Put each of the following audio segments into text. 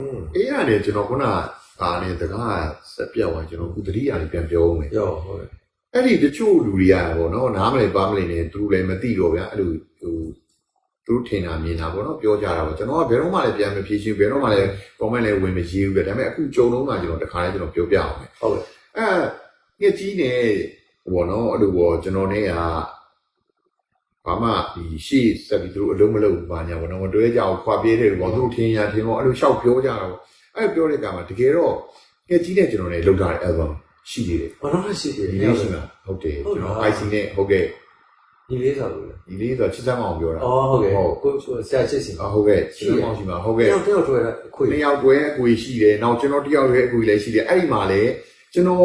อืมအေးရတယ်ကျွန်တော်ခုနကဒါနဲ့တကားဆက်ပြောက်သွားကျွန်တော်ခုတတိယလေးပြန်ပြောဦးမယ်ပြောဟုတ်တယ်အဲ့ဒီတချို့လူတွေကပေါ့နော်နားမလဲပါမလဲနဲ့သူတို့လည်းမသိတော့ဗျာအဲ့လိုဟိုသူတို့ထင်တာမြင်တာပေါ့နော်ပြောကြတာပေါ့ကျွန်တော်ကဘယ်တော့မှလည်းပြန်မဖြေရှင်းဘယ်တော့မှလည်း comment လည်းဝင်မရေးဘူးဗျာဒါပေမဲ့အခုကြုံလုံးကကျွန်တော်တခါလေးကျွန်တော်ပြောပြအောင်မယ်ဟုတ်တယ်အဲ့ငှက်ကြီးနဲ့ဘောနော်အဲ့လိုဘောကျွန်တော်နဲ့က ဘာမှဒီရှေ့ဆက်ပြီးသူတို့အလုံးမလုံးဘာညာဘောနော်မတွဲကြအောင်ခွာပြေးတယ်ဘောသူတို့ထင်ရထင်တော့အဲ့လိုရှောက်ပြောကြတာပေါ့အဲ့ပြောတဲ့ကမှာတကယ်တော့ငှက်ကြီးနဲ့ကျွန်တော်နဲ့လုပ်ထားတဲ့ album ရှိသေးတယ်ဘာလို့လဲရှိတယ်ဒီလေးရှိမှာဟုတ်တယ်ဟုတ်ကျွန်လားတော် IC နဲ့ဟုတ်ကဲ့ဒီလေးဆိုလို့လေဒီလေးဆိုချစ်စမ်းအောင်ပြောတာအော်ဟုတ်ကဲ့ဟုတ်ကိုဆရာချစ်စီအဟုတ်ကဲ့ချစ်စမ်းအောင်ရှိမှာဟုတ်ကဲ့တယောက်တယောက်တွေ့တာအခွေနှစ်ယောက်တွဲအကူရှိတယ်နောက်ကျွန်တော်တစ်ယောက်ရဲ့အကူလည်းရှိတယ်အဲ့ဒီမှာလည်းကျွန်တော်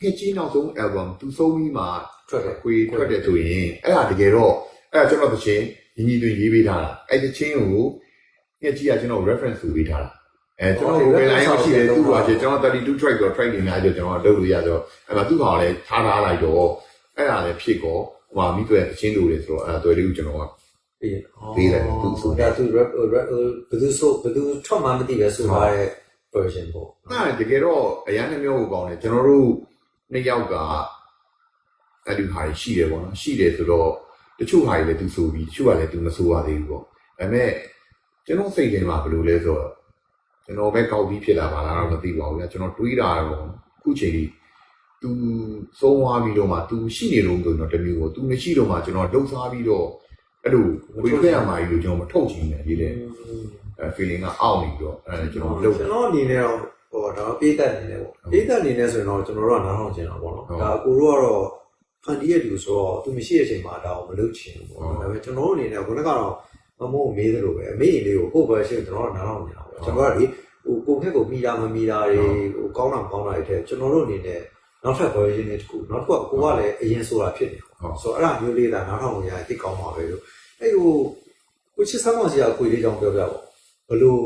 ငှက်ကြီးနောက်ဆုံး album သူဆုံးပြီးမှထွက်တယ်ခွေထွက်တယ်ဆိုရင်အဲ့ဒါတကယ်တော့ အဲ့ဒါကျွန်တော်သချင်းညီညီတွင်ရေးပေးထားတာအဲ့ဒီချင်းကိုငှက်ကြီးကကျွန်တော် reference ဆိုပေးထားတာအဲကျွန်တော် mobile line ရောက်ရှိတယ်သူ့ဟာချင်းကျွန်တော်32 track တော့ track တွေများကြကျွန်တော်လုပ်လို့ရတော့အဲ့မှာသူ့ဟာလည်းထားထားလိုက်တော့အဲ့ဒါလည်းဖြစ်ကောဟိုမှာမိတွေ့သချင်းလိုတယ်ဆိုတော့အဲ့ဒါတွေ့လေးကိုကျွန်တော်ကပြီးပေးလိုက်တယ်သူဆိုဒါသူ rap rap ဘယ်သူဆိုဘယ်သူထွက်မှမသိပဲဆိုထားတဲ့ version ပေါ့အဲ့ဒါတကယ်တော့အရန်နှမျိုးကိုပေါင်းတယ်ကျွန်တော်တို့နှစ်ယောက်ကအဲ့ဒီဟာရှိတယ်ပေါ့နော်ရှိတယ်ဆိုတော့ တချို့ဟာတွေလည်းသူဆိုပြီးတချို့ကလည်းသူမဆိုပါသေးဘူးပေါ့ဒါပေမဲ့ကျွန်တော်စိတ်ထဲမှာဘယ်လိုလဲဆိုတော့ကျွန်တော်ပဲကောက်ပြီးဖြစ်လာပါလားတော့မသိပါဘူးလေကျွန်တော်တွေးတာတော့အခုချိန်ကြီးသူသုံးသွားပြီးတော့မှသူရှိနေလို့ဆိုတော့တမျိုးပေါ့သူမရှိတော့မှကျွန်တော်လှုပ်ရှားပြီးတော့အဲ့လိုဝေဖက်ရမှာကြီးလို့ကျွန်တော်မထုတ်ချင်ဘူးလေလေအဲ feeling ကအောက်နေပြီးတော့အဲကျွန်တော်လှုပ်ကျွန်တော်အနေနဲ့တော့ဟောတော့ပေးတတ်နေတယ်ပေါ့ပေးတတ်နေတယ်ဆိုရင်တော့ကျွန်တော်တို့ကနားထောင်ချင်တာပေါ့နော်ဒါအကိုတို့ကတော့ ဖန်တီးရတူဆိုတော့သူမရှိတဲ့အချိန်မှာဒါအောင်မလုပ်ချင်ဘူးပေါ့ဒါပေမဲ့ကျွန်တော်တို့အနေနဲ့ခုနကတော့မမို့မေးသလိုပဲအမေကြီးလေးကိုကိုယ့်ဘက်ရှိကျွန်တော်တို့နားထောင်နေတာပေါ့ကျွန်တော်ကလေဟိုကိုယ့်ခက်ကိုမိတာမမိတာတွေဟိုကောင်းတာမကောင်းတာတွေတဲ့ကျွန်တော်တို့အနေနဲ့နောက်ထပ် version တွေတခုနောက်တစ်ခုကကိုကလည်းအရင်ဆိုတာဖြစ်နေပေါ့ဆိုတော့အဲ့ဒါမျိုးလေးဒါနားထောင်လို့ရတိတ်ကောင်းပါပဲလို့အဲ့ဟိုကိုချစ်ဆန်းမောင်စီကကိုလေးကြောင်ပြောပြပေါ့ဘလို့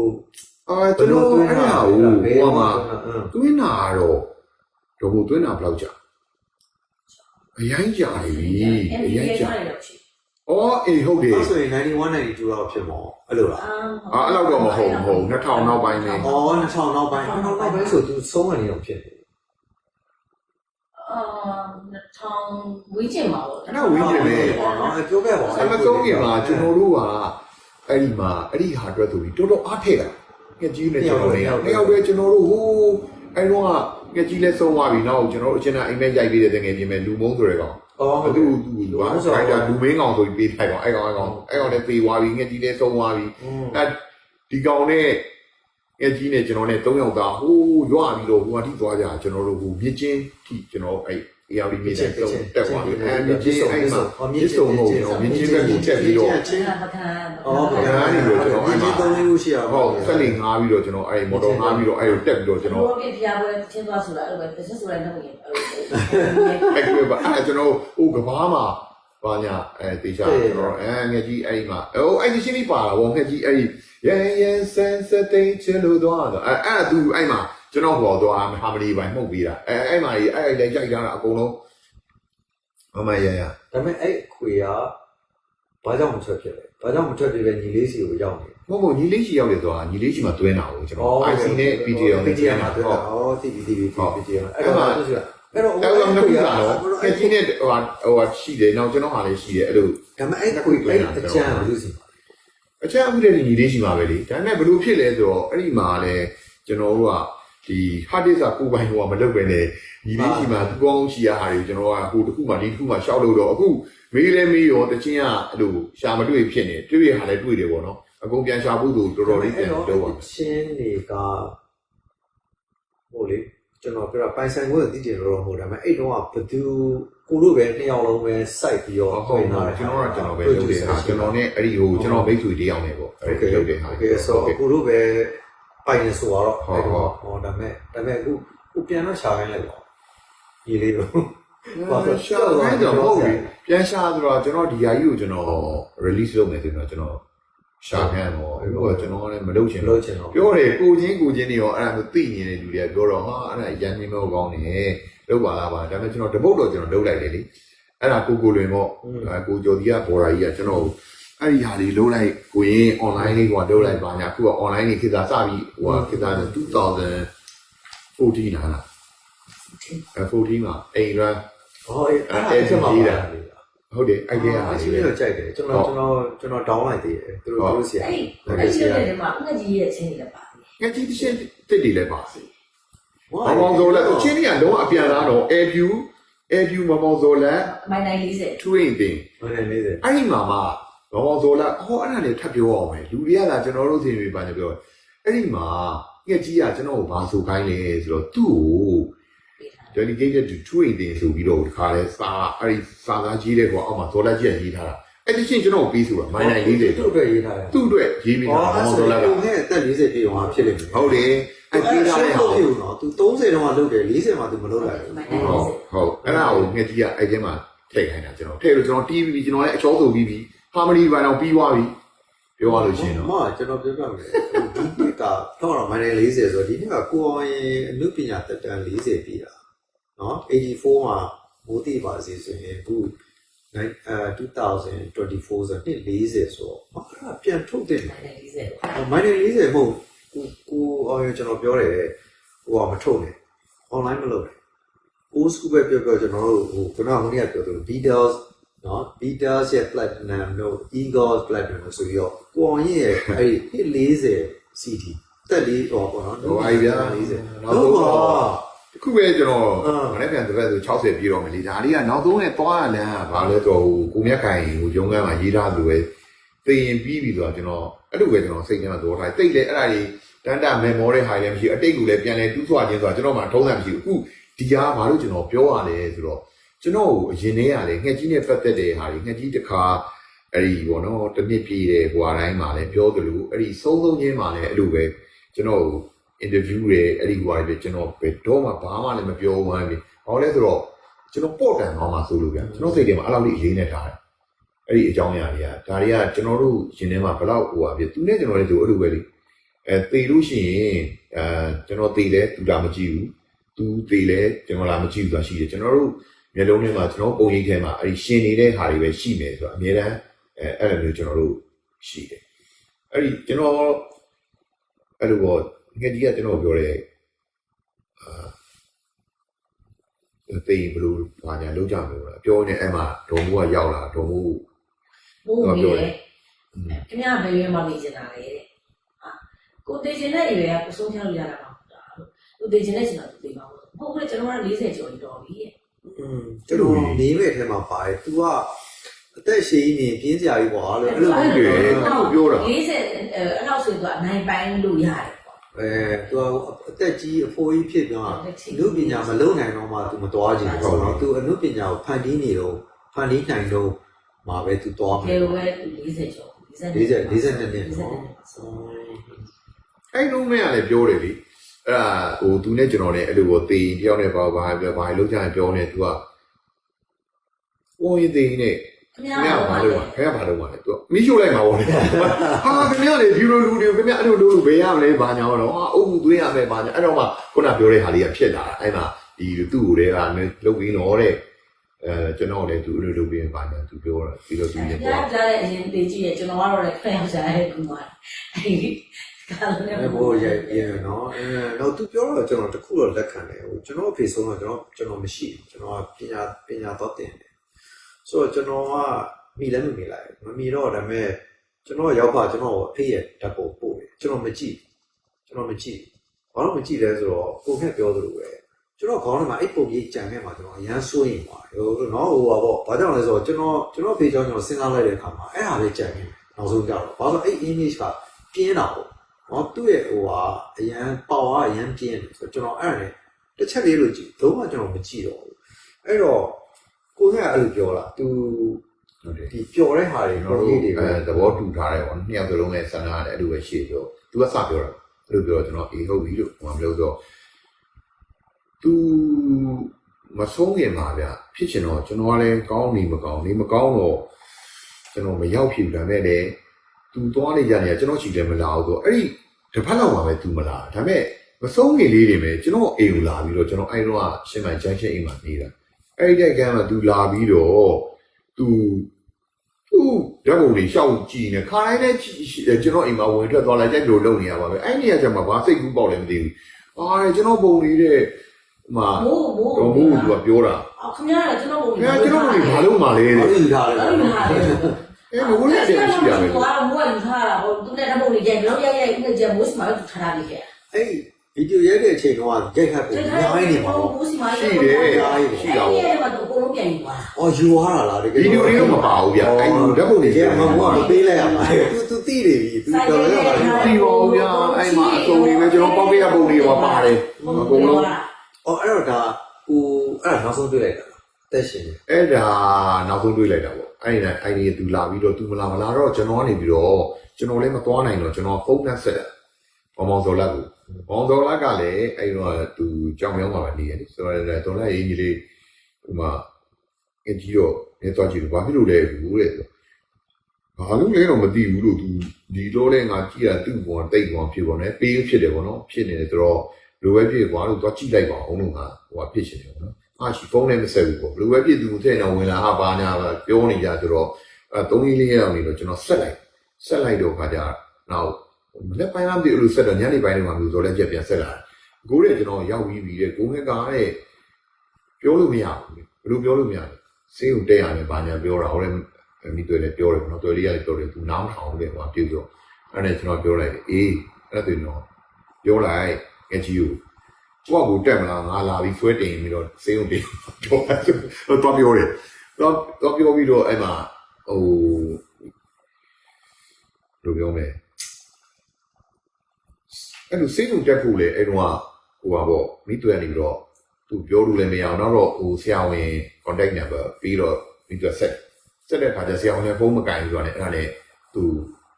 အာကျွန်တော်အဲ့ဒါကိုဟိုမှာอืมတွင်းတာကတော့တော့ဟိုတွင်းတာဘယ်လောက်ကြာ အရင်ကြာပြီအရင်ကြာအော်အေးဟုတ်တယ်အဲ့ဆိုရင်91 92တော့ဖြစ်မှာအဲ့လိုလားအာအဲ့လောက်တော့မဟုတ်မဟုတ်2000နောက်ပိုင်းနဲ့ဩ2000နောက်ပိုင်း2000နောက်ပိုင်းဆိုသူဆုံးဝင်နေအောင်ဖြစ်နေအာ2000ဝေးကျင်ပါတော့အဲ့ဒါဝင်းကျင်လေပေါ့နော်အဲ့ပြောခဲ့ပါအမဆုံးခင်မှာကျွန်တော်တို့ကအဲ့ဒီမှာအဲ့ဒီဟာအတွက်ဆိုပြီးတော်တော်အားထည့်တာငှက်ကြီးနဲ့ကျွန်တော်နဲ့နှစ်ယောက်ပဲကျွန်တော်တို့ဟိုအဲ့တော့က ငှက်ကြီးလဲဆုံးသွားပြီနောက်ကျွန်တော်တို့အချင်းအအိမ်မက်ရိုက်ပေးတဲ့တကယ်ပြင်မဲ့လူမုန်းဆိုတဲ့ကောင်ဩဘသူသူကဆိုင်တာလူမင်းကောင်ဆိုပြီးပေးထိုက်ကောင်အဲ့ကောင်အဲ့ကောင်အဲ့ကောင်လည်းပေးသွားပြီငှက်ကြီးလည်းဆုံးသွားပြီอืมအဲဒီကောင်နဲ့ငှက်ကြီးနဲ့ကျွန်တော်နဲ့၃ယောက်သားဟိုးရွာပြီးတော့ဟိုအထိသွားကြကျွန်တော်တို့ဟိုမြစ်ချင်းထိကျွန်တော်အဲ့ အေယာရီမြေနဲ့တော့တက်သွားပြီအဲမြစ်ချင်းအဲ့မှာမြစ်စုံဟုတ်ကျွန်တော်မြစ်ချင်းဘက်ကိုတက်ပြီးတော့ချင်းပကံဩဗျာဒီလိုကျွန်တော်အဲ့ဒီသုံးလေးခုရှိရဟုတ်ဆက်လင်ငားပြီးတော့ကျွန်တော်အဲ့မော်တော်ငားပြီးတော့အဲ့ကိုတက်ပြီးတော့ကျွန်ကျွန်တော်တော်ပြပြပွဲချင်းသွားဆိုတာအဲ့လိုပဲတစ်ချက်ဆိုလိုက်တော့ရင်အဲ့လိုအဲ့ဒီပါအဲ့ကျွန်တော်ဟိုကဘာမှာဘာညာအဲတေချာကျွန်တော်အဲငှက်ကြီးအဲ့ဒီမှာဟိုအဲ့ဒီချင်းလေးပါတာဗောငှက်ကြီးအဲ့ဒီရဲရဲဆန်းစတဲ့ချစ်လို့သွားတော့အဲအဲ့သူအဲ့မှာ ကျွန်တော်ဟောသွားဟာမလီပိုင်းမှုတ်ပြီးတာအဲအဲ့မှာအဲ့အဲ့လည်းကြိုက်ကြတာအကုန်လုံးမမရရဒါပေမဲ့အဲ့ခွေကဘာကြောင့်မထွက်ဖြစ်လဲဘာကြောင့်မထွက်ဖြစ်လဲညီလေးစီကိုရောက်နေမဟုတ်ဘူးညီလေးချီရောက်တယ်သွားညီလေးချီမှာတွဲတာကိုကျွန်တော် IC နဲ့ PTL နဲ့ PTL မှာတွဲတွေ့တာတာဟုတ်ဩ TV TV PTL အဲ့တော့အဲ့တော့အဲ့တော့အဲ့တော့နှစ်ခုလာတော့ငှက်ကြီးနဲ့ဟိုဟာဟိုဟာရှိတယ်နောက်ကျွန်တော်ဟာလည်းရှိတယ်အဲ့လိုဒါပေမဲ့အဲ့ခွေအဲ့အချမ်းလို့စီအချမ်းအခုတည်းညီလေးရှိမှာပဲလေဒါနဲ့ဘယ်လိုဖြစ်လဲဆိုတော့အဲ့ဒီမှာလည်းကျွန်တော်တို့က ဒီ hard disk ကကိုယ်ပိုင်ဟိုကမလုပ်ပဲနဲ့ညီလေးရှိမှသူကောင်းရှိရဟာတွေကျွန်တော်ကဟိုတစ်ခုမှဒီတစ်ခုမှရှောက်လို့တော့အခုမေးလဲမေးရောတချင်းကအဲ့လိုရှာမတွေ့ဖြစ်နေတွေ့ရဟာလည်းတွေ့တယ်ပေါ့နော်အကုန်ပြန်ရှာဖို့ဆိုတော်တော်လေးပြန်တော့ပါချင်းတွေကဟိုလေကျွန်တော်ပြောတာပိုင်ဆိုင်ကိုသိတယ်တော့တော့ဟိုဒါပေမဲ့အဲ့တော့ကဘသူကိုတို့ပဲနှစ်ယောက်လုံးပဲစိုက်ပြီးတော့ဟုတ်ပါကျွန်တော်ကကျွန်တော်ပဲလုပ်တယ်ဟာကျွန်တော်နဲ့အဲ့ဒီဟိုကျွန်တော်မိတ်ဆွေတယောက်နဲ့ပေါ့ဟုတ်ကဲ့ဟုတ်ကဲ့ဟာကိုတို့ပဲ ပိုင်နေဆိုတော့ဟုတ်အဲ့ဟုတ်တော့ဟောဒါပေမဲ့ဒါပေမဲ့အခုခုပြန်တော့ရှာခိုင်းလိုက်ပါဒီလေးတော့ရှာခိုင်းတော့မဟုတ်ဘူးပြန်ရှာဆိုတော့ကျွန်တော်ဒီဟာကြီးကိုကျွန်တော် release လုပ်မယ်ဆိုတော့ကျွန်တော်ရှာခိုင်းတော့အဲ့တော့ကျွန်တော်လည်းမလုပ်ချင်မတော့လို့ချင်တော့ပြောတယ်ကိုချင်းကိုချင်းတွေရောအဲ့ဒါမျိုးသိနေတဲ့လူတွေကပြောတော့ဟာအဲ့ဒါရန်နေမောကောင်းနေလောက်ပါလားပါဒါပေမဲ့ကျွန်တော်တပုတ်တော့ကျွန်တော်လုပ်လိုက်တယ်လေအဲ့ဒါကိုကိုလွင်ပေါ့အဲကိုကျော်ဒီကဘော်ရာကြီးကကျွန်တော် အဲ့ဒီဟာတွေလုံးလိုက်ကိုရင် online လေးကလုံးလိုက်ပါညာအခုက online လေးခေတ်သားစပြီးဟိုခေတ်သား2014လားအဲ14မှာအိမ်ရန်ဟောအဲ့အဲ့ချက်မှာပါလေဟုတ်တယ်အဲ့ဒီဟာအဲ့တွေဒီတော့ကြိုက်တယ်ကျွန်တော်ကျွန်တော်ကျွန်တော် down လိုက်သေးတယ်သူတို့သူတို့ဆရာအဲ့အဲ့ဒီတဲ့မှာဥက္ကကြီးရဲ့ချင်းတွေလည်းပါတယ်ငါကြည့်တဲ့တက်တွေလည်းပါဟောမောင်မောင်ဇော်လက်အချင်းကြီးကလုံးဝအပြန်လာတော့ air view air view မောင်မောင်ဇော်လက်မိုင်နိုင်40 twin thing မနေ့လေးစအဲ့ဒီမှာမှ မောင်မောင်ဇော်လက်ဟောအဲ့ဒါလည်းထပ်ပြောအောင်မယ်လူတွေကသာကျွန်တော်တို့စီတွေပါနေပြောအဲ့ဒီမှာငှက်ကြီးကကျွန်တော်ကိုဘာဆိုခိုင်းလဲဆိုတော့သူ့ကိုပေးထား delegated to twin thing ဆိုပြီးတော့ဒီခါလဲစာအဲ့ဒီစာသားကြီးတဲ့ကွာအောက်မှာဇော်လက်ကြီးကရေးထားတာအဲ့ဒီချင်းကျွန်တော်ကိုပြီးဆိုတာမိုင်းနိုင်40သူ့အတွက်ရေးထားတယ်သူ့အတွက်ရေးပြီးဟောတာမောင်အဲ့မောင်ဆိုဇော်လက်ကတော့ငဲ့တက်40ပြေအောင်ဖြစ်လိမ့်မယ်ဟုတ်တယ်အဲ့ဒီထားတဲ့ဟာဟုတ်ပြီနော် तू 30တော့လုပ်တယ်40မှာ तू မလုပ်လိုက်ဘူးမိုင်နိုင်ဟုတ်40ဟုတ်အဲ့ဒါကိုငှက်ကြီးကအဲ့ထဲမှာထည့်ခိုင်းတာကျွန်တော်ထည့်လို့ကျွန်တော်တီးပြီးကျွန်တော်လည်းအချောဆိုပြီးပြီး harmony ဘိုင်းတော့ပြီးသွားပြီပြောရလို့ရှိရင်တော့မကျွန်တော်ပြောပြမယ်ဒီနှစ်ကတော့မနေ့40ဆိုဒီနှစ်ကကိုအောင်ရင်အနုပညာတက်တန်း40ပြည့်တာနော်84မှာမိုးတိပါစီဆိုရင်အခု9အဲ2024ဆိုနှစ်40ဆိုတော့အဲ့ဒါပြန်ထုတ်တယ်မိုင်နိုင်40မိုင်းနေ40မဟုတ်ကိုကိုအောင်ရကျွန်တော်ပြောတယ်ဟိုကမထုတ်နဲ့ online မလုပ်နဲ့ old school ပဲပြောပြောကျွန်တော်တို့ဟိုခုနကဟိုနေ့ကပြောသလို Beatles နော် Beatles ရဲ့ platinum တို့ Eagles platinum တို့ဆိုပြီးတော့ကိုအောင်ရရဲ့အဲ့ဒီ40 CD တက်လေးဟောပေါ့နော်ဟိုအိုင်ဗျာ40နောက်ဟုတ်ဆုံးပါတော့တခုပဲကျွန်တော်အာမနေ့ပြန်တစ်ပတ်ဆို60ပြေးတော့မယ်လေဒါလေးကနောက်ဆုံးနဲ့သွားရလမ်းကဘာလဲဆိုတော့ဟိုကိုမြတ်ခိုင်ဟိုရုံးခန်းမှာရေးထားသလိုပဲသိရင်ပြီးပြီဆိုတော့ကျွန်တော်အဲ့လိုပဲကျွန်တော်စိတ်ထဲမှာသဘောထားတိတ်လေအဲ့ဒါကြီးတန်တာမေမောတဲ့ဟာလည်းမရှိအတိတ်ကလည်းပြန်လဲတူးဆွခြင်းဆိုတာကျွန်တော်မှထုံးစံမရှိဘူးအခုဒီကားဘာလို့ကျွန်တော်ပြောရတယ်ဆိုတော့ ကျွန်တော်အရင်တည်းကလည်းငှက်ကြီးနဲ့ပတ်သက်တဲ့ဟာတွေငှက်ကြီးတစ်ခါအဲ့ဒီဘောနော်တစ်နှစ်ပြည့်တဲ့ဟိုအတိုင်းမှာလည်းပြောသလိုအဲ့ဒီဆုံးဆုံးချင်းမှာလည်းအဲ့လိုပဲကျွန်တော် interview တွေအဲ့ဒီဟိုအတိုင်းပဲကျွန်တော်ဘယ်တော့မှဘာမှလည်းမပြောဘူးလေဘာလဲဆိုတော့ကျွန်တော်ပေါ့တန်တော့မှဆိုလို့ဗျကျွန်တော်စိတ်ထဲမှာအဲ့လောက်လေးအလေးနဲ့ထားတယ်အဲ့ဒီအကြောင်းအရာတွေကဒါတွေကကျွန်တော်တို့ရှင်ထဲမှာဘလောက်ဟိုအပြည့်သူနဲ့ကျွန်တော်လည်းသူအဲ့လိုပဲလေအဲသေလို့ရှိရင်အဲကျွန်တော်သေလဲသူလာမကြည့်ဘူးသူသေလဲကျွန်တော်လာမကြည့်ဘူးဆိုတာရှိတယ်ကျွန်တော်တို့ မျိုးလုံးထဲမှာကျွန်တော်ပုံရိပ်ထဲမှာအဲ့ဒီရှင်နေတဲ့ဟာတွေပဲရှိနေဆိုတော့အများတန်းအဲအဲ့လိုမျိုးကျွန်တော်တို့ရှိတယ်အဲ့ဒီကျွန်တော်အဲ့လိုပေါ့ငယ်ကြီးကကျွန်တော်ပြောတယ်အာတေးဘလို့ဘာညာလုံးကြမလို့လားပြောနေအဲ့မှာဒေါ်မူကရောက်လာဒေါ်မူဘိုးကြီးလေခင်ဗျားဘယ်ရွယ်မှာနေနေတာလဲတဲ့ဟာကိုတည်ခြင်းတဲ့ရွယ်ကကိုဆုံးဖြတ်လို့ရတာမဟုတ်ဘူးကိုတည်ခြင်းတဲ့ချိန်တော့သိပါဘူးမဟုတ်ဘူးလေကျွန်တော်က40ကျော်ကြီးတော်ပြီတဲ့ อืมကျွန်တော်နေမဲ့ထဲမှာပါတယ် तू ကအသက်ရှည်နေပြင်းစရာကြီးကွာလို့အဲ့လို ဟုတ်တယ်အဲ့လိုပြောတာ 40အဲအဲ့လောက်ဆိုတော့အနိုင်ပိုင်းလို့ရတယ်ပေါ့ အဲ तू အသက်ကြီးအဖိုးကြီးဖြစ်သွားအနုပညာမလုံနိုင်တော့မှ तू မသွားချင်ဘူးပေါ့နော် तू အနုပညာကိုဖန်တီးနေတော့ဖန်တီးနိုင်တော့မှာပဲ तू သွားမယ် ကဲဝဲ40ကျော်40 40 42နှစ်နော် အဲ့လုံးနဲ့ကလည်းပြောတယ်လေ အဲ့ဒါဟိုသူနဲ့ကျွန်တော်နဲ့အဲ့လိုပေါ့တေးတယောက်နဲ့ဘာဘာပြောဘာလုံးကြရင်ပြောနေသူကဝင်သေးနေခင်ဗျားခင်ဗျားကဘာဘာလို့လို့လဲခင်ဗျားဘာလို့လဲသူမိရှို့လိုက်မှာပေါ့လေဟာခင်ဗျားလေဒီလိုလူတွေခင်ဗျားအဲ့လိုလုပ်လို့ဘယ်ရမလဲဘာညာတော့ဟာအုပ်မှုသွေးရမယ်ဘာညာအဲ့တော့မှခုနပြောတဲ့ဟာလေးကဖြစ်လာတာအဲ့မှာဒီသူ့ကိုလည်းကလုတ်ပြီးတော့တဲ့အဲကျွန်တော်လည်းသူအဲ့လိုလုပ်ပြီးဘာညာသူပြောတာပြီးတော့သူခင်ညဗျားပေါ့ကြားတဲ့အရင်တေးကြည့်ရကျွန်တော်ကတော့လည်းခင်ဗျားကြားတဲ့ကူမှာ အဲဒီကာလနဲ့အဲ့ဘောရိုက်ပြင်းနော်အဲတော့ तू ပြောတော့ကျွန်တော်တခုတော့လက်ခံတယ်ဟိုကျွန်တော်အဖေဆုံးတော့ကျွန်တော်ကျွန်တော်မရှိဘူးကျွန်တော်ပညာပညာတော့တင်တယ်ဆိုတော့ကျွန်တော်ကမိလည်းမမိလိုက်မမိတော့ဒါပေမဲ့ကျွန်တော်ရောက်ပါကျွန်တော်အဖေရဲ့ဓာတ်ပုံပို့တယ်ကျွန်တော်မကြည့်ကျွန်တော်မကြည့်ဘာလို့မကြည့်လဲဆိုတော့ကိုခက်ပြောသလိုပဲကျွန်တော်ခေါင်းထဲမှာအဲ့ပုံကြီးကြံခဲ့မှာကျွန်တော်အရန်စိုးရင်ပါဟိုနော်ဟိုပါပေါ့ဘာကြောင့်လဲဆိုတော့ကျွန်တော်ကျွန်တော်ဖေချောင်းကျွန်တော်စဉ်းစားလိုက်တဲ့အခါမှာအဲ့ဟာလေးကြံခဲ့တယ်နောက်ဆုံးကြတော့ဘာလို့အဲ့ image ကပြင်းတာပေါ့ နော်သူ့ရဲ့ဟိုဟာအရန်ပေါဝါအရန်ပြင်းတယ်ဆိုတော့ကျွန်တော်အဲ့ဒါနဲ့တစ်ချက်လေးလို့ကြည့်လုံးဝကျွန်တော်မကြည့်တော့ဘူးအဲ့တော့ကိုကအဲ့လိုပြောလာ तू ဟုတ်တယ်ဒီပျော်တဲ့ဟာတွေကျွန်တော့တော်ရေးတို့တွေအဲပဲသဘောတူထားတယ်ပေါ့နှစ်ယောက်စလုံးရဲ့ဆန္ဒနဲ့အဲ့လိုပဲရှေ့ပြောသူကစပြောတာအဲ့လိုပြောတော့ကျွန်တော်အေးဟုတ်ပြီလို့ဟိုမပြောတော့သူမဆုံးခင်ပါဗျဖြစ်ချင်တော့ကျွန်တော်ကလည်းကောင်းနေမကောင်းနေမကောင်းတော့ကျွန်တော်မရောက်ဖြစ်ဘူးဒါပေမဲ့လည်း သူသွားနေကြနေကျွန်တော်ချီတယ်မလာဘူးဆိုအဲ့ဒီတစ်ဖက်လောက်ပါပဲသူမလာဒါပေမဲ့မဆုံးခင်လေးတွေပဲကျွန်တော်အိမ်ကိုလာပြီးတော့ကျွန်တော်အဲ့တော့ရှင်းမှန်ချမ်းရှင်းအိမ်မှာနေတာအဲ့ဒီတိုက်ကမ်းမှာသူလာပြီးတော့သူသူဓာတ်ပုံတွေရှောက်ကြည့်နေခါတိုင်းနဲ့ကြည့်ကျွန်တော်အိမ်မှာဝင်ထွက်သွားလိုက်ကြိုက်လို့လုပ်နေရပါပဲအဲ့ဒီကကျမှဘာစိတ်ကူးပေါက်လဲမသိဘူးအာကျွန်တော်ပုံနေတဲ့မှာမိုးမိုးတော့မိုးကပြောတာအော်ခင်ဗျားကကျွန်တော်ပုံခင်ဗျာကျွန်တော်ပုံဘာလို့မှလဲအဲ့တဲ့ဒီထားတယ်အဲ့ဒီဟာလေ အဲ့မိုးလည်းတည်းရှိရမယ် ဟိုကမိုးကယူထားတာဟိုသူနဲ့ဓာတ်ပုံတွေကြိုက်ဘယ်လိုရိုက်ရိုက်ဦးကြမိုးစမှာသူထားတာလေခဲ့ အဲ့ဒီဗီဒီယိုရိုက်တဲ့အချိန်တော့ရိုက်ခတ်ပုံအများကြီးနေပါတော့ မိုးစမှာ ရှိတယ်ရှိတာ အဲ့ ပေါ့ ဒီမှာသူအကုန်လုံးပြန်ယူသွား အော်ယူသွားတာလားတကယ် ဗီဒီယိုလေးတော့မပါဘူးဗျအဲ့ဒီဓာတ်ပုံတွေ ကျမကမပေးလိုက်ရမှာ तू तू သိနေပြီ तू တော်ရပါလိမ့် ဒီပါဗျာအဲ့မှာအစုံတွေပဲကျွန်တော်ပေါက်ပြရပုံတွေပါပါတယ်အကုန်လုံး အော်အဲ့တော့ဒါဟိုအဲ့ဒါနောက်ဆုံးတွေ့လိုက်တာတက်ရှင်တယ် အဲ့ဒါနောက်ဆုံးတွေ့လိုက်တာပေါ့ အဲ့ဒီနဲ့အဲ့ဒီသူလာပြီးတော့သူမလာမလာတော့ကျွန်တော်ကနေပြီးတော့ကျွန်တော်လည်းမသွားနိုင်တော့ကျွန်တော်ဖုန်းနဲ့ဆက်တယ်ဘောင်မောင်စောလက်ကိုဘောင်စောလက်ကလည်းအဲ့တော့သူကြောင်မြောင်းမှာပဲနေရတယ်ဆိုတော့တော်လိုက်အင်ကြီးလေးဟိုမှာအကြီးတော့နေတော့ကြည့်လို့ဘာဖြစ်လို့လဲဘူးတဲ့ဘာလို့လဲတော့မသိဘူးလို့သူဒီတော့လဲငါကြည့်ရသူ့ဘောတိတ်ဘောဖြစ်ပေါ်နေပေးဖြစ်တယ်ပေါ့နော်ဖြစ်နေတယ်ဆိုတော့လိုပဲဖြစ်ကွာလို့သွားကြည့်လိုက်ပါအောင်လို့ငါဟိုကဖြစ်ချင်တယ်ပေါ့နော် အားရှိဖုန်းနဲ့မဆက်ဘူးပေါ့ဘယ်လိုပဲဖြစ်သူတဲ့တော့ဝင်လာဟာပါညာပါပြောနေကြဆိုတော့အဲ3လေးလေးရောက်နေတော့ကျွန်တော်ဆက်လိုက်ဆက်လိုက်တော့ခါကြနောက်မနေ့ပိုင်းလားမသိဘူးလို့ဆက်တော့ညနေပိုင်းတွေမှာမျိုးဆိုလဲကြက်ပြန်ဆက်လာတယ်ကိုတဲ့ကျွန်တော်ရောက်ပြီးပြီတဲ့ကိုငှက်ကတဲ့ပြောလို့မရဘူးဘယ်လိုပြောလို့မရလဲစေးုံတက်ရတယ်ပါညာပြောတာဟောတယ်မိတွေ့လဲပြောတယ်ပေါ့နော်တွေ့လေးရတယ်ပြောတယ်သူနားမထောင်ဘူးလေဟိုပြုတ်တော့အဲ့ဒါကျွန်တော်ပြောလိုက်တယ်အေးအဲ့ဒါဆိုတော့ပြောလိုက်င က်ကြီးကိုကိုကကိုတက်မလားငါလာပြီးဆွဲတင်ပြီးတော့စေးုံတင်ပြောတယ်တော့တော့ပြောတယ်တော့တော့ပြောပြီးတော့အဲ့မှာဟိုလိုပြောမယ်အဲ့လိုစေးုံတက်ဖို့လေအဲ့တော့ဟိုပါပေါ့မိတွေ့နေပြီးတော့သူပြောလို့လည်းမရအောင်နောက်တော့ဟိုဆရာဝန် contact number ပြီးတော့မိတွေ့ဆက်ဆက်တဲ့ခါကျဆရာဝန်လည်းဖုန်းမကင်ဘူးဆိုတော့လည်းအဲ့ဒါနဲ့သူ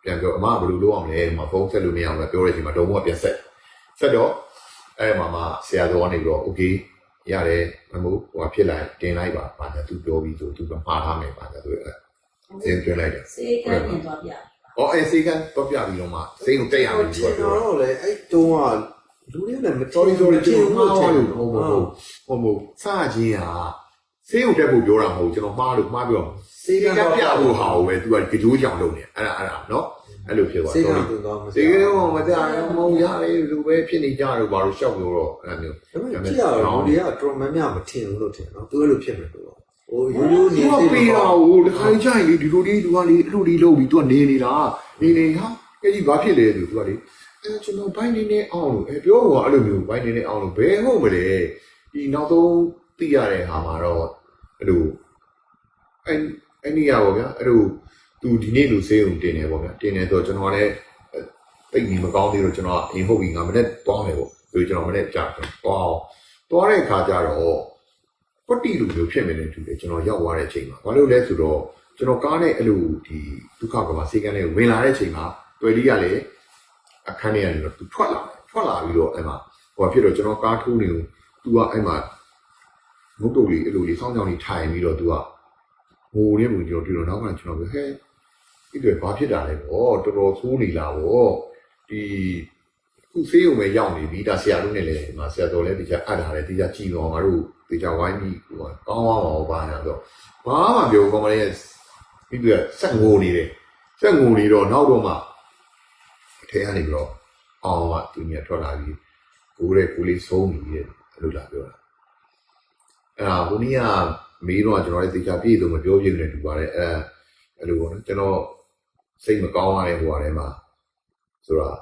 ပြန်ပြောအမဘယ်လိုလုပ်အောင်လဲဒီမှာဖုန်းဆက်လို့မရအောင်လည်းပြောတဲ့အချိန်မှာတော့ဘုကပြန်ဆက်ဆက်တော့ အဲ့မှာမှဆရာတော်ကနေပြီးတော့ okay ရတယ်မမို့ဟိုဖြစ်လိုက်တင်လိုက်ပါပါညာသူပြောပြီးဆိုသူကမှားထားမယ်ပါညာသူအဲ့သင်ပြလိုက်တယ်စေကန်းပြင်သွားပြ။အော်အဲစေကန်တော့ပြပြီးတော့မှစိတ်ကိုတက်ရမယ်ကျွပြောန်ပြောတော်တော့လေအဲ့တုံးကလူတွေနဲ့မ sorry sorry ကျွန်တော်မှားချသွားင်လို့ဘူးဟုတ်မဟုတ်ဟုတ်မဟုတ်စချင်းဟာစေးကိုတက်ဖို့ပြောတာမဟုတ်ကျွန်တော်မှားလို့မှားပြော စေစေကကန်ပြဖို့ဟာကိုပဲ तू ကကြိုးကြောင်လုပ်နေအဲ့ဒါအဲ့ဒါနော်အဲ့လိုဖြစ်သွားစေက sorry တူတော့မစေကတော့မကြရမဟုတ်ရတယ်လူပဲဖြစ်နေကြတော့ဘာလို့ရှောက်လို့တော့အဲ့လိုမျိုးဒါပေမဲ့ကြည့်ရတော့လူတွေကတော်မှန်များမထင်ဘူးလို့ထင်နော်သူအဲ့လိုဖြစ်မယ်လို့ဟိုရိုးရိုးနေသူကစိတ်ပေးတာဟိုတခါကြိုင်လေဒီလိုလေးသူကလေအလိုလေးလုပ်ပြီး तू ကနေနေတာနေနေဟာကဲကြီးဘာဖြစ်လဲသူကလေအဲကျွန်တော်ဘိုင်းနေနေအောင်လို့အဲပြောတော့အဲ့လိုမျိုးဘိုင်းနေနေအောင်လို့ဘယ်ဟုတ်မလဲဒီနောက်ဆုံးသိရတဲ့ဟာမှာတော့အဲ့လိုအဲ အဲ့ဒီရပါဗျာအဲ့လိုသူဒီနေ့လူစေးုံတင်နေပေါ့ဗျာတင်နေတော့ကျွန်တော်လည်းတိတ်ကြီးမကောင်းသေးတော့ကျွန်တော်အိမ်ဟုတ်ပြီငါမနေ့တွားမယ်ပေါ့ဆိုကျွန်တော်မနေ့ကြာတော့တွားအောင်တွားတဲ့ခါကျတော့ကွက်တီလူမျိုးဖြစ်နေတယ်တူတယ်ကျွန်တော်ရောက်သွားတဲ့အချိန်မှာဘာလို့လဲဆိုတော့ကျွန်တော်ကားနဲ့အဲ့လိုဒီဒုက္ခကမှာစေကန်းနဲ့ဝင်လာတဲ့အချိန်မှာတွယ်လေးကလည်းအခန်းထဲကနေတော့သူထွက်လာတယ်ထွက်လာပြီးတော့အဲ့မှာဟိုဖြစ်တော့ကျွန်တော်ကားထိုးနေလို့သူကအဲ့မှာငုတ်တုတ်လေးအဲ့လိုလေးစောင်းကြောင်လေးထိုင်ပြီးတော့သူက ဟိုနဲ့ဘူးကျွန်တော်တွေ့တော့နောက်ကကျွန်တော်ပြောဟဲ့ဒီတွေဘာဖြစ်တာလဲပေါ့တော်တော်ဆိုးနေလာပေါ့ဒီခုဆေးရုံပဲရောက်နေပြီဒါဆရာတို့နဲ့လည်းဒီမှာဆရာတော်လည်းဒီချအပ်တာလည်းဒီချကြည်တော်ငါတို့ဒီချဝိုင်းပြီးဟိုကောင်းကောင်းအောင်ပါညာတော့ဘာမှပြောကောင်းမလေးဒီကဆက်ငိုနေတယ်ဆက်ငိုနေတော့နောက်တော့မှအထဲကနေပြီးတော့အောင်ကသူမြတ်ထွက်လာပြီးကိုယ်ရဲ့ကိုယ်လေးဆုံးနေတယ်အဲ့လိုလာပြောတာအဲ့ဒါဘုန်းကြီးက မေးတော့ကျွန်တော်လည်းတေချာပြည့်စုံမပြောပြနေတူပါတယ်အဲ့အဲ့လိုပေါ့နော်ကျွန်တော်စိတ်မကောင်းရတဲ့ဟိုအထဲမှာဆိုတော့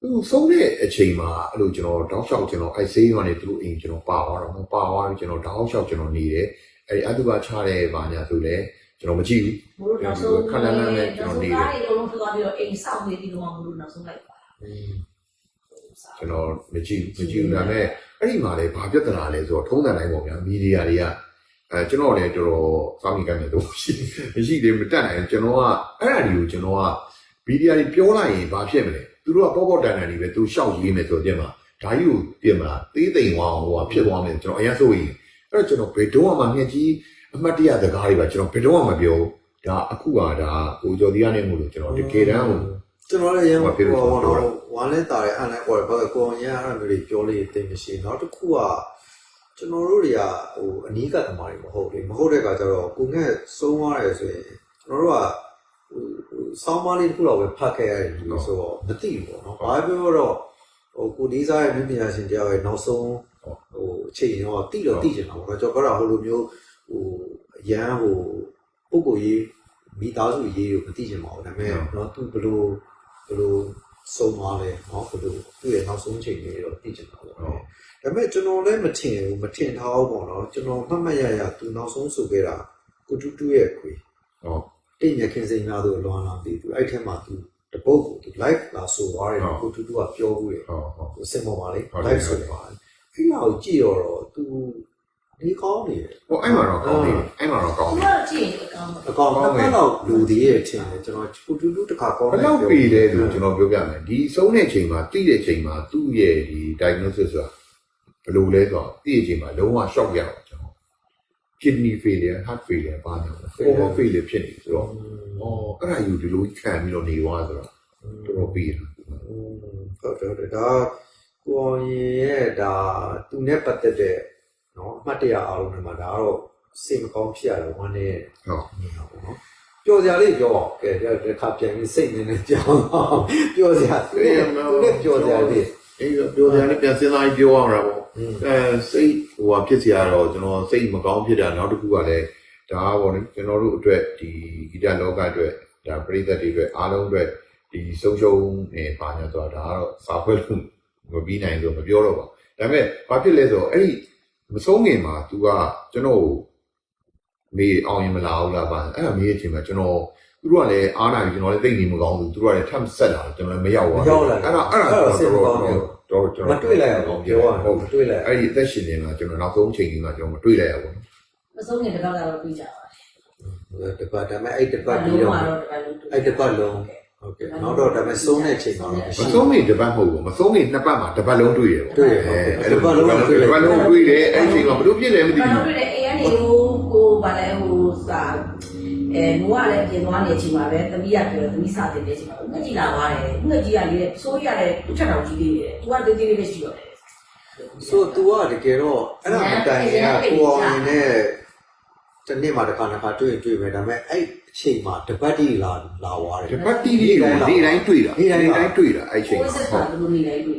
သူဆုံးတဲ့အချိန်မှာအဲ့လိုကျွန်တော်တောက်လျှောက်ကျွန်တော်အိုက်ဆေးရွာနေသူတို့အိမ်ကျွန်တော်ပါသွားတော့ပါသွားပြီးကျွန်တော်တောက်လျှောက်ကျွန်တော်နေတယ်အဲ့ဒီအတုပါချတဲ့ဘာညာဆိုလဲကျွန်တော်မကြည့်ဘူးမိုးနောက်ဆုံးခဏလမ်းနဲ့ကျွန်တော်နေတယ်အလုံးသွားပြီးတော့အိမ်ဆောက်နေပြီးတော့မိုးနောက်ဆုံးလိုက်ပါကျွန်တော်မကြည့်ဘူးမကြည့်ဘူးဒါပေမဲ့အဲ့ဒီမှာလေဘာပြဿနာလဲဆိုတော့ထုံးစံတိုင်းပေါ့ဗျာမီဒီယာတွေက အဲကျွန်တော်လည်းတော်တော်စောင့်ကြည့်ကြတယ်တော့ရှိမရှိသေးမတက်နိုင်ကျွန်တော်ကအဲ့ဒါတွေကိုကျွန်တော်ကမီဒီယာတွေပြောလိုက်ရင်ဘာဖြစ်မလဲသူတို့ကပေါ့ပေါ့တန်တန်တွေပဲသူရှောက်ရေးမယ်ဆိုတော့ပြင်မှာဒါကြီးကိုပြင်မှာသေးသိမ်သွားအောင်ဟိုကဖြစ်သွားမယ်ကျွန်တော်အရင်ဆိုရင်အဲ့တော့ကျွန်တော်ဘယ်တော့မှမြက်ကြီးအမှတ်တရစကားတွေပါကျွန်တော်ဘယ်တော့မှမပြောဒါအခုကဒါကိုကျော်ဒီကနေမို့လို့ကျွန်တော်တကယ်တမ်းကိုကျွန်တော်လည်းရမ်းဟိုဖြစ်လို့ဟိုဆိုတော့တော့ဝမ်းလဲတာတယ်အန်လဲပေါ်တယ်ဘာလို့ကိုအောင်ရအဲ့လိုမျိုးတွေပြောလို့တိတ်မရှိနောက်တစ်ခုက ကျွန်တော်တို့တွေကဟိုအနီးကသမားတွေမဟုတ်လေမဟုတ်တဲ့ကကြတော့ကိုငှက်ဆုံးသွားတယ်ဆိုရင်ကျွန်တော်တို့ကဆောင်းပါးလေးတစ်ခုတော့ပဲဖတ်ခဲ့ရတယ်လူဆိုတော့မသိဘူးပေါ့နော်ဘာပြောတော့ဟိုကိုဒီဇိုင်းမြင်ညာရှင်တရားရဲ့နောက်ဆုံးဟိုအချိန်တော့တိတော့တိကျင်တာပေါ့နော်ကျွန်တော်ကတော့ဟိုလိုမျိုးဟိုရန်ဟိုပုဂ္ဂိုလ်ရေးမိသားစုရေးကိုမသိကျင်ပါဘူးဒါပေမဲ့နော်သူဘလို့ဘလို့ဆုံးသွားလဲနော်ဘလို့သူ့ရဲ့နောက်ဆုံးချိန်လေးတော့သိကျင်တာပေါ့ဟုတ် ဒါပေမဲ့ကျွန်တော်လည်းမထင်ဘူးမထင်ထားဘူးပေါ့နော်ကျွန်တော်မှတ်မှတ်ရရသူနောက်ဆုံးဆိုခဲ့တာကိုတူတူရဲ့ခွေဟုတ်တိတ်မြခင်စိန်များတို့လွန်လာပြီသူအဲ့ထက်မှသူတပုတ်ကိုသူ live လာဆိုသွားတယ်ကိုတူတူကပြောဘူးတယ်ဟုတ်ဟုတ်ဟိုစင်ပေါ်ပါလေဟုတ်တယ် live ဆိုသွားတယ်အဲ့ဒါကိုကြည့်တော့တော့သူဒီကောင်းနေတယ်ဟိုအဲ့မှာတော့ကောင်းတယ်အဲ့မှာတော့ကောင်းသူတယ်ကကြည့်ရင်အကောင်းပါအကောင်တစ်ခါတော့လူသေးရဲ့ထင်တယ်ကျွန်တော်ကိုတူတူတစ်ခါကောင်းဘယ်လောက်ပြီလဲလို့ကျွန်တော်ပြောပြမယ်ဒီဆုံးတဲ့ချိန်မှာတိတဲ့ချိန်မှာသူ့ရဲ့ဒီ diagnosis ဆိုတာ ဘယ်လိုလဲဆိုတော့တိတဲ့ချိန်မှာလုံးဝ shock ရအောင်ကျွန်တော် kidney failure heart failure ပါညာ liver failure ဖြစ်နေဆိုတော့အော်အဲ့ဒါယူဒီလိုခံပြီးတော့နေသွားဆိုတော့တော်တော်ပြီးတာဟုတ်တယ်ဟုတ်တယ်ဒါကိုအောင်ရင်ရဲ့ဒါသူနဲ့ပတ်သက်တဲ့နော်အမှတ်တရအားလုံးတွေမှာဒါကတော့စိတ်မကောင်းဖြစ်ရတယ်ဝမ်းနေဟုတ်နေတာပေါ့နော်ပျော်စရာလေးပြောအောင်ကဲဒီခါပြန်ပြီးစိတ်နေနေကြောင်းပျော်စရာသူနဲ့သူနဲ့ပျော်စရာလေးအေးပြောတယ်လည်းပြန်စဉ်းစားပြီးပြောအောင်ရပါဘောอืม အဲစိတ်ဟိုဟာဖြစ်စီရတော့ကျွန်တော်စိတ်မကောင်းဖြစ်တာနောက်တစ်ခုကလည်းဒါကပေါ့လေကျွန်တော်တို့အတွက်ဒီဂီတလောကအတွက်ဒါပရိသတ်တွေအတွက်အားလုံးအတွက်ဒီဆုံးရှုံးနေပါညာဆိုတာဒါကတော့စာဖွဲ့လို့မပြီးနိုင်ဆိုမပြောတော့ပါဘူးဒါပေမဲ့ဘာဖြစ်လဲဆိုတော့အဲ့ဒီမဆုံးခင်မှာ तू ကကျွန်တော်ကိုမေးအောင်ရင်မလာဘူးလားပါအဲ့ဒါမေးတဲ့အချိန်မှာကျွန်တော်သူတို့ကလည်းအားနာပြီးကျွန်တော်လည်းသိနေမကောင်းဘူးသူတို့ကလည်းထပ်ဆက်လာတယ်ကျွန်တော်လည်းမရောက်ဘူးအဲ့ဒါအဲ့ဒါတော့ တော့ကျွန်မတော်တွေ့လိုက်အောင်ပြောရအောင်မတွေ့လိုက်အဲ့ဒီအသက်ရှင်နေတာကျွန်တော်နောက်ဆုံးချိန်ကြီးမှာကျွန်တော်မတွေ့လိုက်ရဘူးမဆုံးရင်တစ်ခါကတော့ပြီးကြပါတယ်တပတ်ဒါပေမဲ့အဲ့တပတ်ပြီးလုံးတော့ဝတော့တစ်ခါလုံးအဲ့တပတ်လုံးဟုတ်ကဲ့နောက်တော့ဒါပေမဲ့ဆုံးတဲ့ချိန်မှာတော့မဆုံးနေတစ်ပတ်မဟုတ်ဘူးမဆုံးနေနှစ်ပတ်မှာတစ်ပတ်လုံးတွေ့ရပေါ့တွေ့ရအဲ့လိုတစ်ပတ်လုံးတစ်ပတ်လုံးတွေ့တယ်အဲ့ဒီချိန်မှာဘလို့ဖြစ်လဲမသိဘာဘူးလို့လဲအေးကနေဟိုကိုဗာလဲဟိုစာ အဲမိုးကလည်းပြင်သွားနေချိန်မှာပဲသမီးကပြောတယ်သမီးစာတင်နေချိန်မှာငှက်ကြီးလာသွားတယ်ငှက်ကြီးကလေဆိုးရတယ်သူ့ချက်တော်ကြီးသေးတယ်သူကတေးသေးလေးပဲရှိတော့တယ်ဆို तू ကတကယ်တော့အဲ့ဒါမတိုင်ခင်ကကိုအောင်ရင်နဲ့တနေ့မှတစ်ခါတစ်ခါတွေ့ရင်တွေ့မယ်ဒါပေမဲ့အဲ့အချိန်မှာတပတ်တိလာလာသွားတယ်တစ်ပတ်တီးတီးတယ်ဒီတိုင်းတွေ့တာဒီတိုင်းတွေ့တာအဲ့ချိန်ကိုမှာစစ်ဟုစာတ်ဘယ်လိုနေလဲတွေ့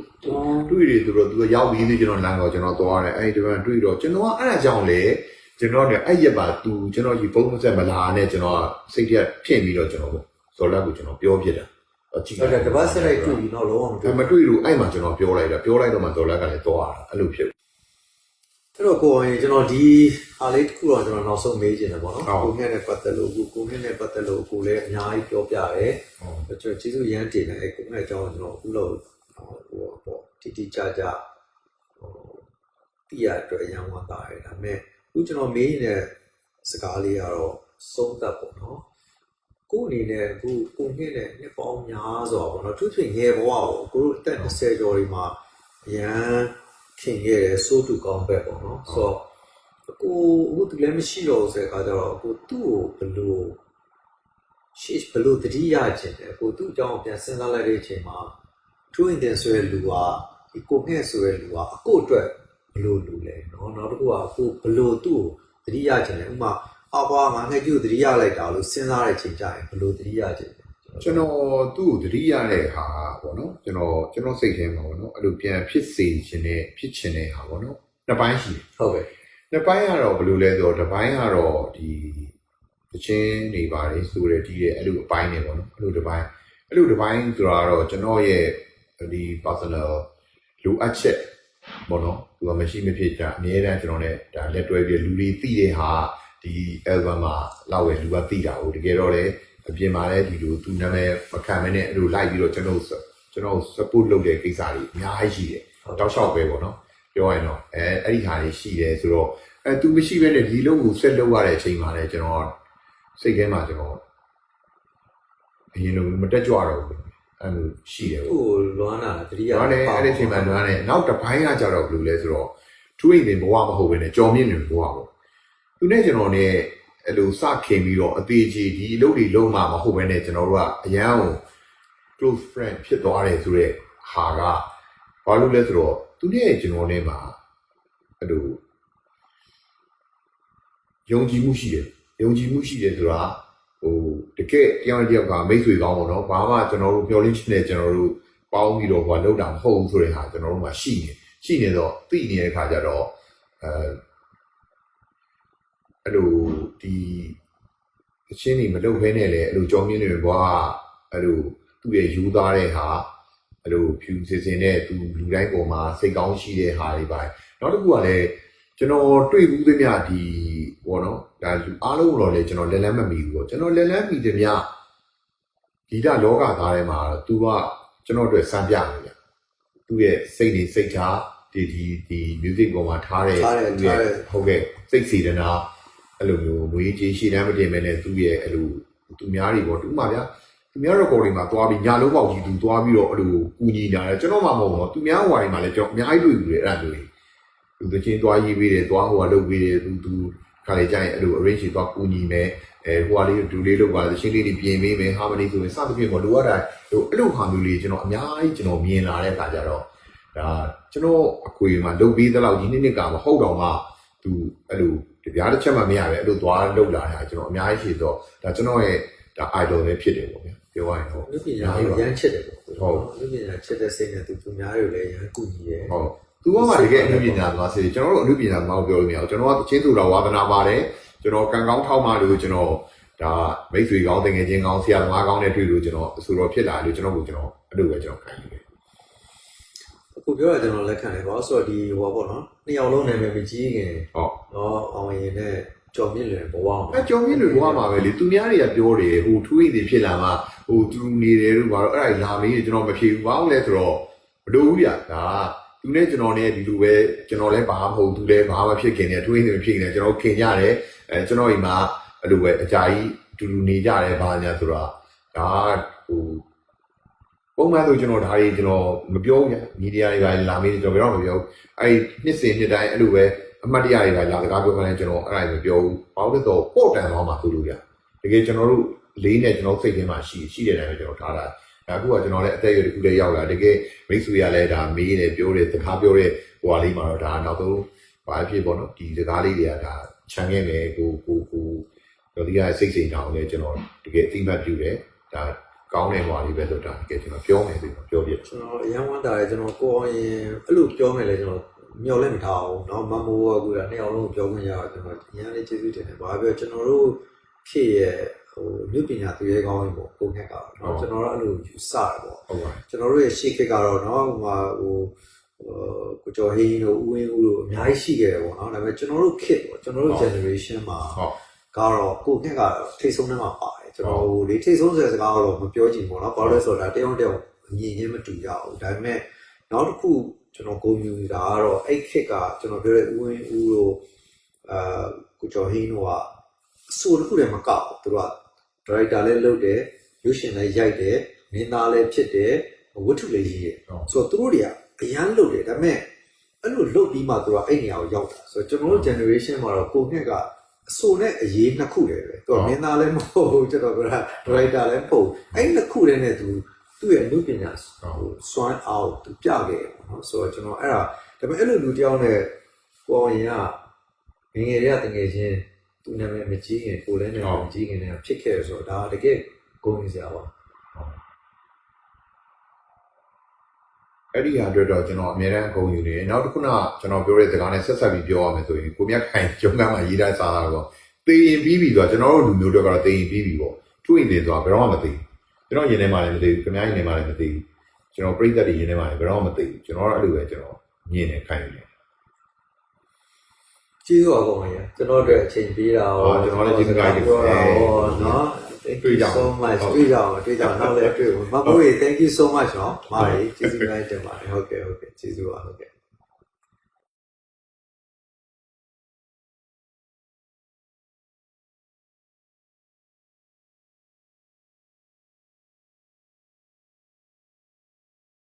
တွေ့တယ်ဆိုတော့သူကရောက်ပြီးသေးကျွန်တော်လမ်းတော့ကျွန်တော်သွားတယ်အဲ့ဒီတစ်ပတ်တွေ့တော့ကျွန်တော်ကအဲ့ဒါကြောင့်လေ ကျွန်တော်ကအဲ့ရက်ပါသူကျွန်တော်ဒီဖုန်းမဆက်မလာနဲ့ကျွန်တော်စိတ်ရက်ဖြစ်ပြီးတော့ကျွန်တော်ဇော်လက်ကိုကျွန်တော်ပြောပြတာကြည့်ဟုတ်တယ်တပတ်ဆက်လိုက်တွေ့ပြီးတော့လုံးဝမတွေ့မတွေ့လို့အဲ့မှာကျွန်တော်ပြောလိုက်တာပြောလိုက်တော့မှဇော်လက်ကလည်းသွားတာအဲ့လိုဖြစ်အဲ့တော့ကိုအောင်ရင်ကျွန်တော်ဒီအားလေးတစ်ခုတော့ကျွန်တော်နောက်ဆုံးမေးချင်တယ်ပေါ့နော်ဟုတ်ကိုမြတ်နဲ့ပတ်သက်လို့ကိုကိုမြတ်နဲ့ပတ်သက်လို့ကိုလည်းအများကြီးပြောပြရဲကျွန်တော်ကျေးဇူးရမ်းတင်တယ်အဲ့ကိုမြတ်အကြောင်းကျွန်တော်အခုလို့ဟိုပေါ့တီတီကြကြဟိုတိရအတွက်အရန်ဝမ်းသာတယ်ဒါပေမဲ့အ ခုကျွန်တော်မေးနေတဲ့စကားလေးကတော့သုံးသက်ပေါ့နော်ကိုအနေနဲ့အခုကိုမြင့်နဲ့နှစ်ပေါင်းများစွာပေါ့နော်သူဖြစ်ငယ်ဘဝကိုကိုတို့အသက်20ကျော်ဒီမှာအရန်ခင်ခဲ့တယ်စိုးတူကောင်းပဲပေါ့နော်ဆိုတော့ကိုအခုသူလည်းမရှိတော့ဘူးဆိုတဲ့အခါကျတော့ကိုသူ့ကိုဘယ်လိုရှေ့ဘယ်လိုတတိယကျင်တယ်ကိုသူ့အကြောင်းပြန်စဉ်းစားလိုက်တဲ့အချိန်မှာထူးရင်တင်ဆိုတဲ့လူကဒီကိုငှဲ့ဆိုတဲ့လူကအကိုအတွက် ဘယ်လိုလူလဲနော်နောက်တစ်ခုကကိုဘယ်လိုသူ့ကိုတတိယကျင်လဲဥပမာအဘွားငါငှက်ကြီးကိုတတိယလိုက်တာလို့စဉ်းစားတဲ့ချိန်ကျရင်ဘယ်လိုတတိယကျင်လဲကျွန်တော်သူ့ကိုသတိရတဲ့ဟာပေါ့နော်ကျွန်တော်ကျွန်တော်စိတ်ထဲမှာပေါ့နော်အဲ့လိုပြန်ဖြစ်စေခြင်းနဲ့ဖြစ်ခြင်းတဲ့ဟာပေါ့နော်နှစ်ပိုင်းရှိတယ်ဟုတ်ကဲ့နှစ်ပိုင်းကတော့ဘယ်လိုလဲဆိုတော့တစ်ပိုင်းကတော့ဒီတချင်းနေပါတယ်ဆိုတဲ့ဒီရဲ့အဲ့လိုအပိုင်းနေပေါ့နော်အဲ့လိုတစ်ပိုင်းအဲ့လိုတစ်ပိုင်းဆိုတာကတော့ကျွန်တော်ရဲ့ဒီ personal လိုအပ်ချက်ပေါ့နော် သူကမရှိမဖြစ်ကြအများတန်းကျွန်တော်နဲ့ဒါလက်တွဲပြီးလူတွေသိတဲ့ဟာဒီ album မှာလောက်ဝယ်လူကသိတာကိုတကယ်တော့လေအပြင်မှာလည်းဒီလိုသူနာမည်မခံမနဲ့အဲ့လိုလိုက်ပြီးတော့ကျွန်တော်ကျွန်တော် support လုပ်တဲ့ကိစ္စတွေအများကြီးရှိတယ်တောက်လျှောက်ပဲပေါ့နော်ပြောရရင်တော့အဲအဲ့ဒီဟာတွေရှိတယ်ဆိုတော့အဲသူမရှိဘဲနဲ့ဒီလုံးကိုဆက်လုပ်ရတဲ့အချိန်မှာလည်းကျွန်တော်စိတ်ထဲမှာကျွန်တော်အရင်လိုမတက်ကြွတော့ဘူး အဲ့လိုရှိတယ်ပေါ့သူ့ကိုလွမ်းတာတတိယ။ဒါနဲ့အဲ့ဒီအချိန်မှာလွမ်းတယ်။နောက်တစ်ပိုင်းကကြတော့ဘယ်လိုလဲဆိုတော့ထူးရင်တင်ဘဝမဟုတ်ဘဲနဲ့ကြော်မြင့်နေဘဝပေါ့။သူနဲ့ကျွန်တော်နဲ့အဲ့လိုစခင်ပြီးတော့အသေးကြီးဒီအလုပ်တွေလုံးမှာမဟုတ်ဘဲနဲ့ကျွန်တော်တို့ကအရန်ကို close friend ဖြစ်သွားတယ်ဆိုတော့ဟာကဘာလို့လဲဆိုတော့သူနဲ့ကျွန်တော်နဲ့မှာအဲ့လိုယုံကြည်မှုရှိတယ်။ယုံကြည်မှုရှိတယ်ဆိုတာ ဟိုတကယ်တရားတစ်ယောက်ကမိတ်ဆွေကောင်းပေါ့နော်ဘာမှကျွန်တော်တို့ပြောလိမ့်ချင်တယ်ကျွန်တော်တို့ပေါင်းပြီးတော့ဟိုလောက်တာမဟုတ်ဘူးဆိုတဲ့ဟာကျွန်တော်တို့မှာရှိနေရှိနေတော့သိနေတဲ့ခါကျတော့အဲအဲ့လိုဒီအချင်းကြီးမလုပ်ဘဲနဲ့လေအဲ့လိုကြောင်းမြင့်တွေဘွားအဲ့လိုသူ့ရဲ့ယူသားတဲ့ဟာအဲ့လိုဖြူစင်စင်နဲ့သူလူတိုင်းပေါ်မှာစိတ်ကောင်းရှိတဲ့ဟာတွေပါနောက်တစ်ခုကလည်း ကျွန်တော်တွေ့ဘူးသမျှဒီဘောနော်ဒါလူအားလုံးတော့လေကျွန်တော်လက်လန်းမမီဘူးပေါ့ကျွန်တော်လက်လန်းမီသမျှဒီကလောကသားထဲမှာသူကကျွန်တော်အတွက်စံပြနေတယ်သူ့ရဲ့စိတ်နေစိတ်ထားဒီဒီဒီ music ပေါ်မှာထားတဲ့ထားတယ်သူ့ထားရဲ့တယ်ဟုတ်ကဲ့စိတ်စီဒနာအဲ့လိုမျိုးငွေကြီးရှည်တန်းမတင်မဲနဲ့သူ့ရဲ့အဲ့လိုသူများတွေပေါ့တူမှဗျာသူများတော့ကိုယ်တွေမှာသွားပြီးညာလုံးပေါက်ကြီးသူသွားပြီးတော့အဲ့လိုကူညီကြတယ်ကျွန်တော်မှမဟုတ်တော့သူများဟိုတွေမှာလည်းကျွန်တော်အများကြီးတွေ့ဘူးလေအဲ့ဒါမျိုး တွေသူတချင်းသွားရေးပေးတယ်သွားဟိုကလုပ်ပေးတယ်သူသူခါလေကြရင်အဲ့လို arrange တွေသွားကူညီမယ်အဲဟိုကလေးဒူလေးလုပ်ပါတချင်းလေးတွေပြင်ပေးမယ် harmony ဆိုရင်စသဖြင့်ပေါ့လိုအပ်တာဟိုအဲ့လိုဟာမျိုးလေးကျွန်တော်အများကြီးကျွန်တော်မြင်လာတဲ့အခါကျတော့ဒါကျွန်တော်အခွေမှာလုပ်ပြီးတဲ့လောက်ဒီနေ့နေ့ကမဟုတ်တော့မှသူအဲ့လိုတပြားတစ်ချက်မှမရပဲအဲ့လိုသွားလုပ်လာတာကျွန်တော်အများကြီးရှိတော့ဒါကျွန်တော်ရဲ့ဒါ idol ပဲဖြစ်တယ်ပေါ့ဗျာပြောရရင်ဟုတ်လူပညာကိုရမ်းချစ်တယ်ပေါ့ဟုတ်လူပညာချစ်တဲ့စိတ်နဲ့သူသူများတွေကိုလည်းရမ်းကူညီတယ်ဟုတ် သူကမှတကယ်အမှုပညာသွားစေကျွန်တော်တို့အမှုပညာသွားပြောလို့မရဘူးကျွန်တော်ကတချင်းသူတော်ဝါသနာပါတယ်ကျွန်တော်ကံကောင်းထောက်မှလို့ကျွန်တော်ဒါမိတ်ဆွေကောင်းတငယ်ချင်းကောင်းဆရာသမားကောင်းနဲ့တွေ့လို့ကျွန်တော်အဆိုတော်ဖြစ်လာလို့ကျွန်တော်ကိုကျွန်တော်အဲ့လိုပဲကျွန်တော်ခံယူတယ်အခုပြောတာကျွန်တော်လက်ခံတယ်ပေါ့ဆိုတော့ဒီဟိုပေါ့နော်နှစ်ယောက်လုံးနာမည်မကြီးခင်ဟုတ်တော့အောင်ရင်နဲ့ကြော်မြင့်လွယ်ဘဝမှာအဲကြောင်မြင့်တွေဘွားမှာပဲလေသူများတွေကပြောတယ်ဟိုထူးရည်တွေဖြစ်လာမှဟိုသူနေတယ်လို့ဘာလို့အဲ့ဒါလာမေးတယ်ကျွန်တော်မဖြေဘူးဘာလို့လဲဆိုတော့မတို့ဘူးပြဒါ သူနဲ့ကျွန်တော်နဲ့ဒီလိုပဲကျွန်တော်လည်းဘာမှမဟုတ်သူလည်းဘာမှဖြစ်ခင်နေထူးရည်တွေဖြစ်ခင်နေကျွန်တော်ခင်ကြတယ်အဲကျွန်တော်အိမ်မှာအဲ့လိုပဲအကြာကြီးတူတူနေကြတယ်ဘာညာဆိုတော့ဒါဟိုပုံမှန်ဆိုကျွန်တော်ဒါတွေကျွန်တော်မပြောဘူးညမီဒီယာတွေပါလာမေးတယ်ကျွန်တော်ဘယ်တော့မပြောဘူးအဲ့နှစ်စဉ်နှစ်တိုင်းအဲ့လိုပဲအမှတ်တရတွေပါလာစကားပြောမှလည်းကျွန်တော်အဲ့ဒါမပြောဘူးဘာလို့လဲဆိုတော့ပို့တန်သွားမှသူတို့ရတကယ်ကျွန်တော်တို့လေးနဲ့ကျွန်တော်စိတ်ထဲမှာရှိရှိတဲ့တိုင်းပဲကျွန်တော်ထားတာဒါ အခုကကျွန်တော်လည်းအသက်အရွယ်တစ်ခုတည်းရောက်လာတကယ်မိတ်ဆွေရလည်းဒါမေးတယ်ပြောတယ်စကားပြောတဲ့ဟိုဟာလေးမှာတော့ဒါနောက်ဆုံးဘာဖြစ်ပေါ့နော်ဒီစကားလေးတွေကဒါခြံခဲ့မယ်ကိုကိုကိုတို့ဒီကစိတ်စိမ်တောင်လည်းကျွန်တော်တကယ်အသိမှတ်ပြုတယ်ဒါကောင်းတဲ့ဟွာလေးပဲဆိုတော့တကယ်ကျွန်တော်ပြောမယ်ဆိုတော့ပြောပြ ကျွန်တော်အရန်ဝမ်းတာတယ်ကျွန်တော်ကိုအောင်ရင်အဲ့လိုပြောမယ်လေကျွန်တော်မျော်လင့်မထားဘူးเนาะမမိုးကကူတာနှစ်ယောက်လုံးပြောခွင့်ရတော့ကျွန်တော်အရန်လေးကျေးဇူးတင်တယ်ဘာပြောကျွန်တော်တို့ဖြစ်ရဲ့ ဟိုမြို့ပညာသူရဲကောင်းရင်ပေါ့ပုံခက်ကတော့เนาะကျွန်တော်တို့အဲ့လိုယူဆတယ်ပေါ့ ဟုတ်ပါ ကျွန်တော်တို့ရဲ့ရှေ့ခေတ်ကတော့เนาะဟိုမှာဟိုကိုကျော်ဟင်းတို့ဦးဝင်းဦးတို့အများကြီးရှိခဲ့တယ်ပေါ့เนาะဒါပေမဲ့ကျွန်တော်တို့ခေတ်ပေါ့ကျွန်တော်တို့ generation မှာ ဟုတ် ကတော့ကိုခက်ကတော့ထိတ်ဆုံးထဲမှာပါတယ်ကျွန်တော်ဟိုလေထိတ်ဆုံးဆိုတဲ့စကားကတော့မပြောချင်ဘူးเนาะဘာလို့လဲဆိုတော့ဒါတယောက်တယောက်အမြင်ချင်းမတူကြဘူးဒါပေမဲ့နောက်တစ်ခုကျွန်တော်ကိုမြူတာကတော့အဲ့ခေတ်ကကျွန်တော်ပြောတဲ့ဦးဝင်းဦးတို့အာကိုကျော်ဟင်းတို့ကအဆိုတစ်ခုတည်းမကောက်ဘူးသူတို့က ဒါရိုက်တာလည်းလုပ်တယ်ရုပ်ရှင်လည်းရိုက်တယ်မင်းသားလည်းဖြစ်တယ်ဝတ္ထုလည်းရေးတယ်ဟုတ်ဆိုတော့သူတို့တွေကအရန်လုပ်တယ်ဒါပေမဲ့အဲ့လိုလုပ်ပြီးမှသူကအဲ့နေရာကိုရောက်တာဆိုတော့ကျွန်တော်တို့ generation မှာတော့ကိုနှစ်ကအဆိုနဲ့အရေးနှစ်ခုတည်းပဲသူကမင်းသားလည်းမဟုတ်ဘူးကျွန်တော်ပြောတာဒရိုက်တာလည်းမဟုတ်ဘူးအဲ့နှစ်ခုတည်းနဲ့သူသူ့ရဲ့အမှုပညာဟို swine out သူပြခဲ့တယ်ပေါ့နော်ဆိုတော့ကျွန်တော်အဲ့ဒါဒါပေမဲ့အဲ့လိုလူတယောက်နဲ့ကိုအောင်ရင်ကငယ်ငယ်တွေကတကယ်ချင်း သူနာမည်မကြီးခင်ကိုလည်းနာမည်မကြီးခင်လည်းဖြစ်ခဲ့ဆိုတော့ဒါတကယ်ဂုဏ်ယူစရာပါအဲ့ဒီဟာအတွက်တော့ကျွန်တော်အများအားဂုဏ်ယူနေတယ်နောက်တစ်ခုကကျွန်တော်ပြောတဲ့စကားနဲ့ဆက်ဆက်ပြီးပြောရမယ်ဆိုရင်ကိုမြတ်ခိုင်ကျုံကမှာရေးတဲ့စာကတော့တေရင်ပြီးပြီဆိုတော့ကျွန်တော်တို့လူမျိုးတွေကတော့တေရင်ပြီးပြီပေါ့ထွင်နေသွားဘယ်တော့မှမသိဘူးကျွန်တော်ရင်ထဲမှာလည်းမသိဘူးခင်ဗျားရင်ထဲမှာလည်းမသိဘူးကျွန်တော်ပြိသက်တွေရင်ထဲမှာလည်းဘယ်တော့မှမသိဘူးကျွန်တော်တို့အဲ့လိုပဲကျွန်တော်မြင်နေခိုင်နေတယ် ကျေးဇူးပါကောင်းရကျွန်တော်တို့အချိန်ပေးတာရောဟုတ်ကျွန်တော်လည်းကျေးဇူးတင်ပါတယ်ပြောတာရောနော် Thank တွေ့ you ကြအောင် so much ဟုတ်တွေ့ကြအောင်တွေ့ကြအောင်နောက်လည်းတွေ့ဘူးမမိုးရေ thank you so much နော်မာရီကျေးဇူးများတင်ပါတယ်ဟုတ်ကဲ့ဟုတ်ကဲ့ကျေးဇူးပါဟုတ်ကဲ့